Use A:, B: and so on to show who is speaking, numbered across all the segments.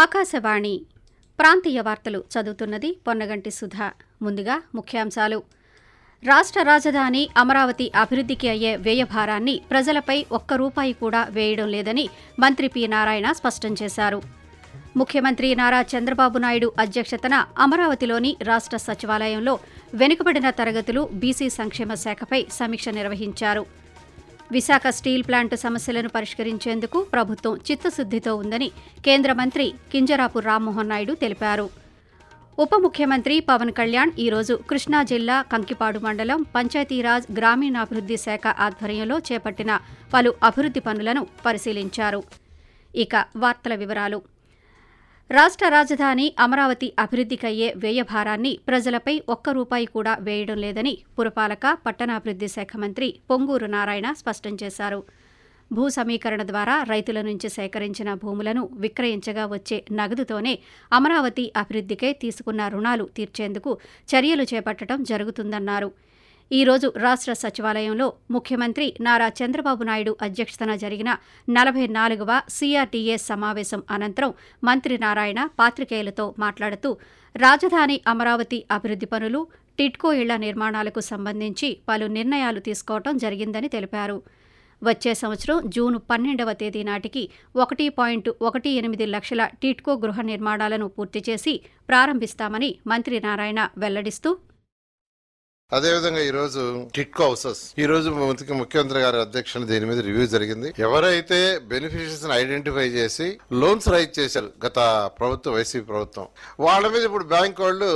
A: ఆకాశవాణి ప్రాంతీయ వార్తలు చదువుతున్నది పొన్నగంటి సుధా. ముందుగా ముఖ్యాంశాలు. రాష్ట్ర రాజధాని అమరావతి అభివృద్ధికి అయ్యే వ్యయభారాన్ని ప్రజలపై ఒక్క రూపాయి కూడా వేయడం లేదని మంత్రి పి. నారాయణ స్పష్టం చేశారు. ముఖ్యమంత్రి నారా చంద్రబాబు నాయుడు అధ్యక్షతన అమరావతిలోని రాష్ట్ర సచివాలయంలో వెనుకబడిన తరగతులు బీసీ సంక్షేమ శాఖపై సమీక్ష నిర్వహించారు. విశాఖ స్టీల్ ప్లాంట్ సమస్యలను పరిష్కరించేందుకు ప్రభుత్వం చిత్తశుద్దితో ఉందని కేంద్ర మంత్రి కింజరాపు రామ్మోహన్ నాయుడు తెలిపారు. ఉప ముఖ్యమంత్రి పవన్ కళ్యాణ్ ఈరోజు కృష్ణా జిల్లా కంకిపాడు మండలం పంచాయతీరాజ్ గ్రామీణాభివృద్ధి శాఖ ఆధ్వర్యంలో చేపట్టిన పలు అభివృద్ధి పనులను పరిశీలించారు. ఇక వార్తల వివరాలు. రాష్ట్ర రాజధాని అమరావతి అభివృద్ధికయ్యే వ్యయభారాన్ని ప్రజలపై ఒక్క రూపాయి కూడా వేయడం లేదని పురపాలక పట్టణాభివృద్ది శాఖ మంత్రి పొంగూరు నారాయణ స్పష్టం చేశారు. భూ సమీకరణ ద్వారా రైతుల నుంచి సేకరించిన భూములను విక్రయించగా వచ్చే నగదుతోనే అమరావతి అభివృద్ధికై తీసుకున్న రుణాలు తీర్చేందుకు చర్యలు చేపట్టడం జరుగుతుందన్నారు. ఈ రోజు రాష్ట్ర సచివాలయంలో ముఖ్యమంత్రి నారా చంద్రబాబు నాయుడు అధ్యక్షతన జరిగిన నలభై నాలుగవ సీఆర్డీఏ సమావేశం అనంతరం మంత్రి నారాయణ పాత్రికేయులతో మాట్లాడుతూ రాజధాని అమరావతి అభివృద్ది పనులు టిట్కో ఇళ్ళ నిర్మాణాలకు సంబంధించి పలు నిర్ణయాలు తీసుకోవడం జరిగిందని తెలిపారు. వచ్చే సంవత్సరం జూన్ పన్నెండవ తేదీ నాటికి ఒకటి పాయింట్ ఒకటి ఎనిమిది లక్షల టిట్కో గృహ నిర్మాణాలను పూర్తి చేసి ప్రారంభిస్తామని మంత్రి నారాయణ వెల్లడిస్తూ
B: అదేవిధంగా ఈ రోజు టిట్కో హౌసెస్. ఈ రోజు ముఖ్యమంత్రి గారి అధ్యక్షన దీని మీద రివ్యూ జరిగింది. ఎవరైతే బెనిఫిషరీస్ ఐడెంటిఫై చేసి లోన్స్ రైజ్ చేశారు గత ప్రభుత్వం వైసీపీ ప్రభుత్వం వాళ్ళ మీద ఇప్పుడు బ్యాంక్ వాళ్ళు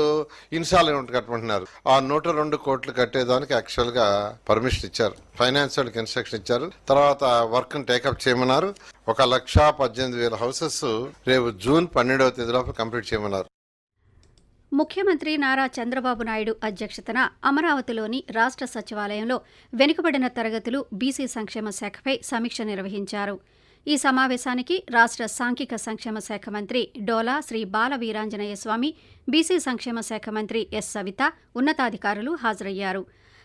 B: ఇన్స్టాల్మెంట్ కట్టమంటున్నారు ఆ నూట రెండు కోట్లు కట్టేదానికి యాక్చువల్గా పర్మిషన్ ఇచ్చారు. ఫైనాన్స్ వాళ్ళకి ఇన్స్ట్రక్షన్ ఇచ్చారు. తర్వాత వర్క్ టేకప్ చేయమన్నారు. ఒక లక్ష పద్దెనిమిది వేల హౌసెస్ రేపు జూన్ పన్నెండవ తేదీ లోపల కంప్లీట్ చేయమన్నారు.
A: ముఖ్యమంత్రి నారా చంద్రబాబు నాయుడు అధ్యక్షతన అమరావతిలోని రాష్ట్ర సచివాలయంలో వెనుకబడిన తరగతులు బీసీ సంక్షేమ శాఖపై సమీక్ష నిర్వహించారు. ఈ సమావేశానికి రాష్ట్ర సాంఘిక సంక్షేమ శాఖ మంత్రి డోలా శ్రీ బాల వీరాంజనేయ స్వామి బీసీ సంక్షేమ శాఖ మంత్రి ఎస్ సవిత ఉన్నతాధికారులు హాజరయ్యారు.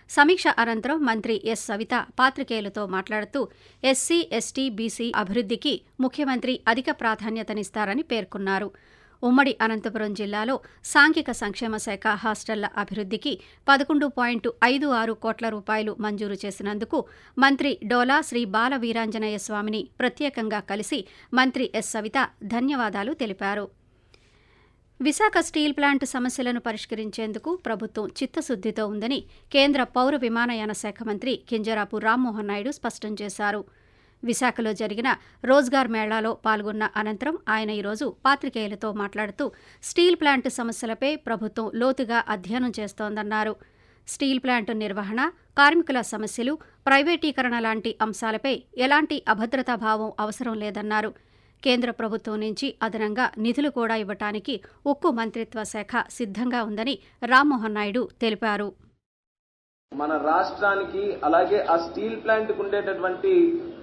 A: సమీక్ష అనంతరం మంత్రి ఎస్ సవిత పాత్రికేయులతో మాట్లాడుతూ ఎస్సీ ఎస్టీ బీసీ అభివృద్ధికి ముఖ్యమంత్రి అధిక ప్రాధాన్యతనిస్తారని పేర్కొన్నారు. ఉమ్మడి అనంతపురం జిల్లాలో సాంఘిక సంక్షేమ శాఖ హాస్టళ్ళ అభివృద్ధికి పదకొండు పాయింట్ ఐదు ఆరు కోట్ల రూపాయలు మంజూరు చేసినందుకు మంత్రి డోలా శ్రీ బాల వీరాంజనేయ స్వామిని ప్రత్యేకంగా కలిసి మంత్రి ఎస్ సవిత ధన్యవాదాలు తెలిపారు. విశాఖ స్టీల్ ప్లాంట్ సమస్యలను పరిష్కరించేందుకు ప్రభుత్వం చిత్తశుద్దితో ఉందని కేంద్ర పౌర విమానయాన శాఖ మంత్రి కింజరాపు రామ్మోహన్ నాయుడు స్పష్టం చేశారు. విశాఖలో జరిగిన రోజ్గార్ మేళాలో పాల్గొన్న అనంతరం ఆయన ఈరోజు పాత్రికేయులతో మాట్లాడుతూ స్టీల్ ప్లాంట్ సమస్యలపై ప్రభుత్వం లోతుగా అధ్యయనం చేస్తోందన్నారు. స్టీల్ ప్లాంట్ నిర్వహణ కార్మికుల సమస్యలు ప్రైవేటీకరణ లాంటి అంశాలపై ఎలాంటి అభద్రతా భావం అవసరం లేదన్నారు. కేంద్ర ప్రభుత్వం నుంచి అదనంగా నిధులు కూడా ఇవ్వటానికి ఉక్కు మంత్రిత్వ శాఖ సిద్ధంగా ఉందని రామ్మోహన్ నాయుడు తెలిపారు.
C: మన రాష్ట్రానికి అలాగే ఆ స్టీల్ ప్లాంట్ ఉండేటటువంటి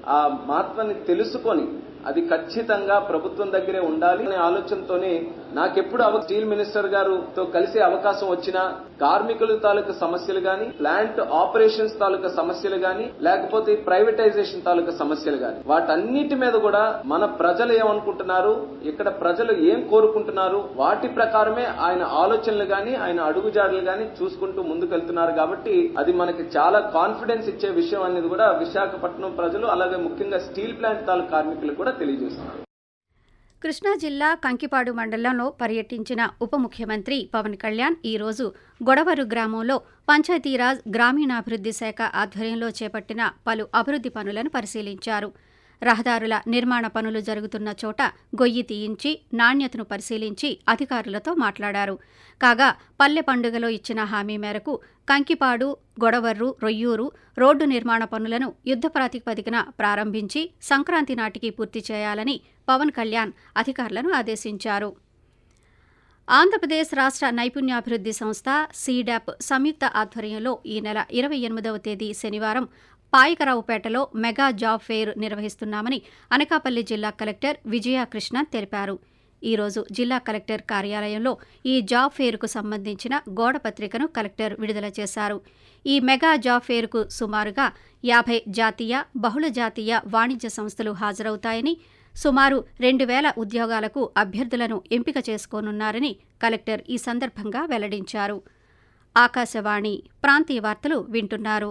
C: ఆ మహత్వాన్ని తెలుసుకొని అది ఖచ్చితంగా ప్రభుత్వం దగ్గరే ఉండాలి అనే ఆలోచనతోనే నాకెప్పుడు స్టీల్ మినిస్టర్ గారుతో కలిసే అవకాశం వచ్చినా కార్మికుల తాలూకా సమస్యలు గాని ప్లాంట్ ఆపరేషన్స్ తాలూకా సమస్యలు గాని లేకపోతే ప్రైవేటైజేషన్ తాలూకా సమస్యలు గాని వాటన్నిటి మీద కూడా మన ప్రజలు ఏమనుకుంటున్నారు ఇక్కడ ప్రజలు ఏం కోరుకుంటున్నారు వాటి ప్రకారమే ఆయన ఆలోచనలు గాని ఆయన అడుగుజాడలు గాని చూసుకుంటూ ముందుకెళ్తున్నారు కాబట్టి అది మనకి చాలా కాన్ఫిడెన్స్ ఇచ్చే విషయం అనేది కూడా విశాఖపట్నం ప్రజలు అలాగే ముఖ్యంగా స్టీల్ ప్లాంట్ తాలూకా కార్మికులు కూడా తెలియజేస్తున్నారు.
A: కృష్ణా జిల్లా కంకిపాడు మండలంలో పర్యటించిన ఉప ముఖ్యమంత్రి పవన్ కళ్యాణ్ ఈరోజు గొడవరు గ్రామంలో పంచాయతీరాజ్ గ్రామీణాభివృద్ధి శాఖ ఆధ్వర్యంలో చేపట్టిన పలు అభివృద్ధి పనులను పరిశీలించారు. రహదారుల నిర్మాణ పనులు జరుగుతున్న చోట గొయ్యి తీయించి నాణ్యతను పరిశీలించి అధికారులతో మాట్లాడారు. కాగా పల్లె పండుగలో ఇచ్చిన హామీ మేరకు కంకిపాడు గొడవర్రు రొయ్యూరు రోడ్డు నిర్మాణ పనులను యుద్ధ ప్రాతిపదికన ప్రారంభించి సంక్రాంతి నాటికి పూర్తి చేయాలని పవన్ కళ్యాణ్ అధికారులను ఆదేశించారు. ఆంధ్రప్రదేశ్ రాష్ట్ర నైపుణ్యాభివృద్ధి సంస్థ సీడాప్ సంయుక్త ఆధ్వర్యంలో ఈ నెల ఇరవై ఎనిమిదవ తేదీ శనివారం పాయకరావుపేటలో మెగా జాబ్ ఫెయిర్ నిర్వహిస్తున్నామని అనకాపల్లి జిల్లా కలెక్టర్ విజయకృష్ణ తెలిపారు. ఈ రోజు జిల్లా కలెక్టర్ కార్యాలయంలో ఈ జాబ్ ఫెయిర్కు సంబంధించిన గోడ పత్రికను కలెక్టర్ విడుదల చేశారు. ఈ మెగా జాబ్ ఫెయిర్కు సుమారుగా యాభై జాతీయ బహుళ జాతీయ వాణిజ్య సంస్థలు హాజరవుతాయని సుమారు రెండు వేల ఉద్యోగాలకు అభ్యర్థులను ఎంపిక చేసుకోనున్నారని కలెక్టర్ ఈ సందర్భంగా వెల్లడించారు. ఆకాశవాణి ప్రాంతీయ వార్తలు వింటున్నారు.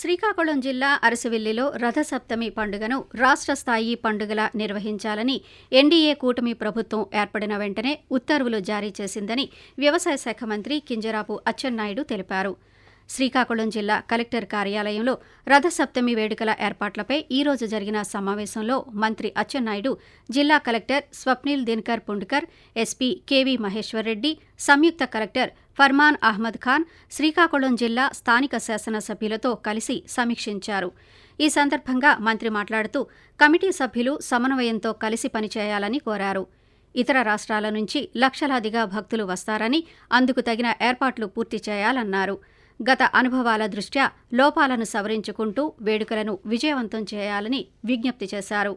A: శ్రీకాకుళం జిల్లా అరసవిల్లిలో రథసప్తమి పండుగను రాష్ట్ర స్థాయి పండుగలా నిర్వహించాలని ఎన్డీఏ కూటమి ప్రభుత్వం ఏర్పడిన వెంటనే ఉత్తర్వులు జారీ చేసిందని వ్యవసాయ శాఖ మంత్రి కింజరాపు అచ్చెన్నాయుడు తెలిపారు. శ్రీకాకుళం జిల్లా కలెక్టర్ కార్యాలయంలో రథసప్తమి వేడుకల ఏర్పాట్లపై ఈ రోజు జరిగిన సమావేశంలో మంత్రి అచ్చెన్నాయుడు జిల్లా collector Swapnil Dinakar Pundkar SP KV Maheshwar Reddy సంయుక్త కలెక్టర్ ఫర్మాన్ అహ్మద్ ఖాన్ శ్రీకాకుళం జిల్లా స్థానిక శాసనసభ్యులతో కలిసి సమీక్షించారు. ఈ సందర్భంగా మంత్రి మాట్లాడుతూ కమిటీ సభ్యులు సమన్వయంతో కలిసి పనిచేయాలని కోరారు. ఇతర రాష్ట్రాల నుంచి లక్షలాదిగా భక్తులు వస్తారని అందుకు తగిన ఏర్పాట్లు పూర్తి చేయాలన్నారు. గత అనుభవాల దృష్ట్యా లోపాలను సవరించుకుంటూ వేడుకలను విజయవంతం చేయాలని విజ్ఞప్తి చేశారు.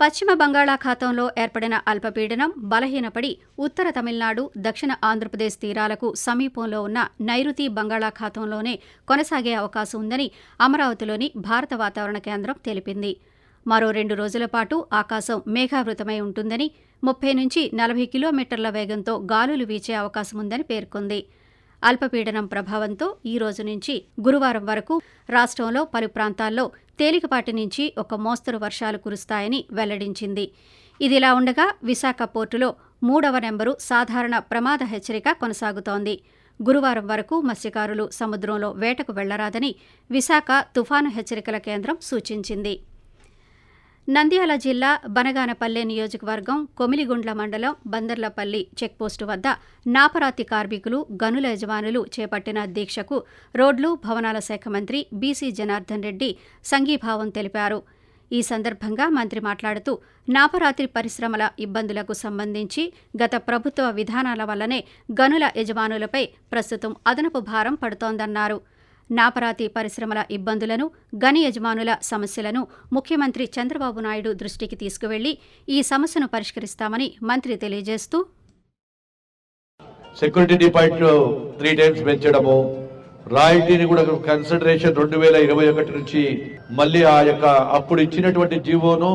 A: పశ్చిమ బంగాళాఖాతంలో ఏర్పడిన అల్పపీడనం బలహీనపడి ఉత్తర తమిళనాడు దక్షిణ ఆంధ్రప్రదేశ్ తీరాలకు సమీపంలో ఉన్న నైరుతి బంగాళాఖాతంలోనే కొనసాగే అవకాశం ఉందని అమరావతిలోని భారత వాతావరణ కేంద్రం తెలిపింది. మరో రెండు రోజుల పాటు ఆకాశం మేఘావృతమై ఉంటుందని ముప్పై నుంచి నలభై కిలోమీటర్ల వేగంతో గాలులు వీచే అవకాశం ఉందని పేర్కొంది. అల్పపీడనం ప్రభావంతో ఈ రోజు నుంచి గురువారం వరకు రాష్ట్రంలో పలు ప్రాంతాల్లో తేలికపాటి నుంచి ఒక మోస్తరు వర్షాలు కురుస్తాయని వెల్లడించింది. ఇదిలా ఉండగా విశాఖ పోర్టులో మూడవ నెంబరు సాధారణ ప్రమాద హెచ్చరిక కొనసాగుతోంది. గురువారం వరకు మత్స్యకారులు సముద్రంలో వేటకు వెళ్ళరాదని విశాఖ తుఫాను హెచ్చరికల కేంద్రం సూచించింది. నంద్యాల జిల్లా బనగానపల్లె నియోజకవర్గం కొమిలిగుండ్ల మండలం బందర్లపల్లి చెక్పోస్టు వద్ద నాపరాతి కార్మికులు గనుల యజమానులు చేపట్టిన దీక్షకు రోడ్లు భవనాల శాఖ మంత్రి బీసీ జనార్దన్ రెడ్డి సంఘీభావం తెలిపారు. ఈ సందర్భంగా మంత్రి మాట్లాడుతూ నాపరాత్రి పరిశ్రమల ఇబ్బందులకు సంబంధించి గత ప్రభుత్వ విధానాల వల్లనే గనుల యజమానులపై ప్రస్తుతం అదనపు భారం పడుతోందన్నారు. నాపరాతి పరిశ్రమల ఇబ్బందులను గని యజమానుల సమస్యలను ముఖ్యమంత్రి చంద్రబాబు నాయుడు దృష్టికి తీసుకువెళ్ళి ఈ సమస్యను పరిష్కరిస్తామని మంత్రి తెలియజేస్తూ
D: సెక్యూరిటీ డిపాజిట్ త్రీ టైమ్స్ పెంచడము రాయల్టీని కూడా కన్సిడరేషన్ రెండు వేల ఇరవై ఒకటి నుంచి మళ్ళీ ఆ యొక్క అప్పుడు ఇచ్చినటువంటి జీవోను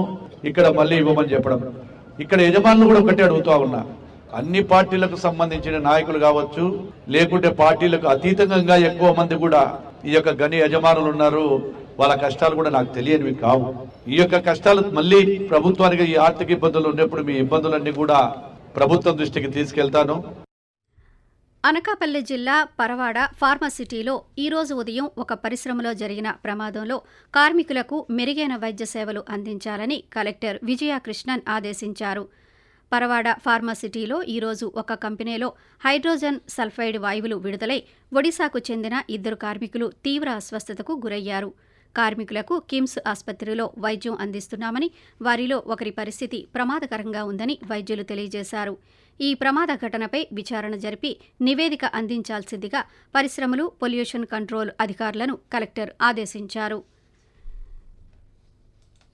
D: ఇక్కడ మళ్ళీ ఇవ్వమని చెప్పడం. ఇక్కడ యజమానులు కూడా ఒకటి అడుగుతా ఉన్నా. అన్ని పార్టీలకు సంబంధించిన నాయకులు కావచ్చు లేకుంటే పార్టీలకు అతీతంగా ఎక్కువ మంది కూడా ఈ యొక్క గని యజమానులు ఉన్నారు. వాళ్ళ కష్టాలు కూడా నాకు తెలియనివి కావు. ఈ యొక్క కష్టాలు మళ్ళీ ప్రభుత్వానికి ఈ ఆర్థిక ఇబ్బందులు ఉన్నప్పుడు మీ ఇబ్బందులన్నీ కూడా ప్రభుత్వం దృష్టికి తీసుకెళ్తాను.
A: అనకాపల్లి జిల్లా పరవాడ ఫార్మసిటీలో ఈరోజు ఉదయం ఒక పరిశ్రమలో జరిగిన ప్రమాదంలో కార్మికులకు మెరుగైన వైద్య సేవలు అందించాలని కలెక్టర్ విజయకృష్ణన్ ఆదేశించారు. పరవాడ ఫార్మాసిటీలో ఈరోజు ఒక కంపెనీలో హైడ్రోజన్ సల్ఫైడ్ వాయువులు విడుదలై ఒడిశాకు చెందిన ఇద్దరు కార్మికులు తీవ్ర అస్వస్థతకు గురయ్యారు. కార్మికులకు కిమ్స్ ఆసుపత్రిలో వైద్యం అందిస్తున్నామని వారిలో ఒకరి పరిస్థితి ప్రమాదకరంగా ఉందని వైద్యులు తెలియజేశారు. ఈ ప్రమాద ఘటనపై విచారణ జరిపి నివేదిక అందించాల్సిందిగా పరిశ్రమలు పొల్యూషన్ కంట్రోల్ అధికారులను కలెక్టర్ ఆదేశించారు.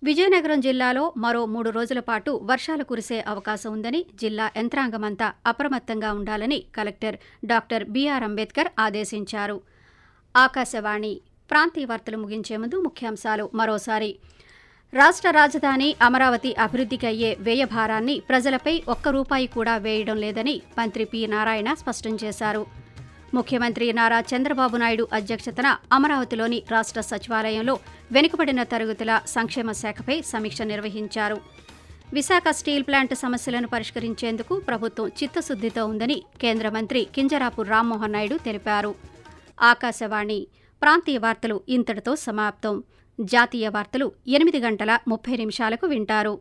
A: విజయనగరం జిల్లాలో మరో మూడు రోజుల పాటు వర్షాలు కురిసే అవకాశం ఉందని జిల్లా యంత్రాంగమంతా అప్రమత్తంగా ఉండాలని కలెక్టర్ డాక్టర్ బీఆర్ అంబేద్కర్ ఆదేశించారు. ఆకాశవాణి ప్రాంతీయ వార్తలు ముగించే ముందు ముఖ్యాంశాలు మరోసారి. రాష్ట్ర రాజధాని అమరావతి అభివృద్ధికి అయ్యే వ్యయ భారాన్ని ప్రజలపై ఒక్క రూపాయి కూడా వేయడం లేదని మంత్రి పి. నారాయణ స్పష్టం చేశారు. ముఖ్యమంత్రి నారా చంద్రబాబు నాయుడు అధ్యక్షతన అమరావతిలోని రాష్ట్ర సచివాలయంలో వెనుకబడిన తరగతుల సంక్షేమ శాఖపై సమీక్ష నిర్వహించారు. విశాఖ స్టీల్ ప్లాంట్ సమస్యలను పరిష్కరించేందుకు ప్రభుత్వం చిత్తశుద్దితో ఉందని కేంద్ర మంత్రి కింజరాపు రామ్మోహన్ నాయుడు తెలిపారు. ఆకాశవాణి ప్రాంతీయ వార్తలు ఇంతటితో సమాప్తం. జాతీయ వార్తలు ఎనిమిది గంటల ముప్పై నిమిషాలకు వింటారు.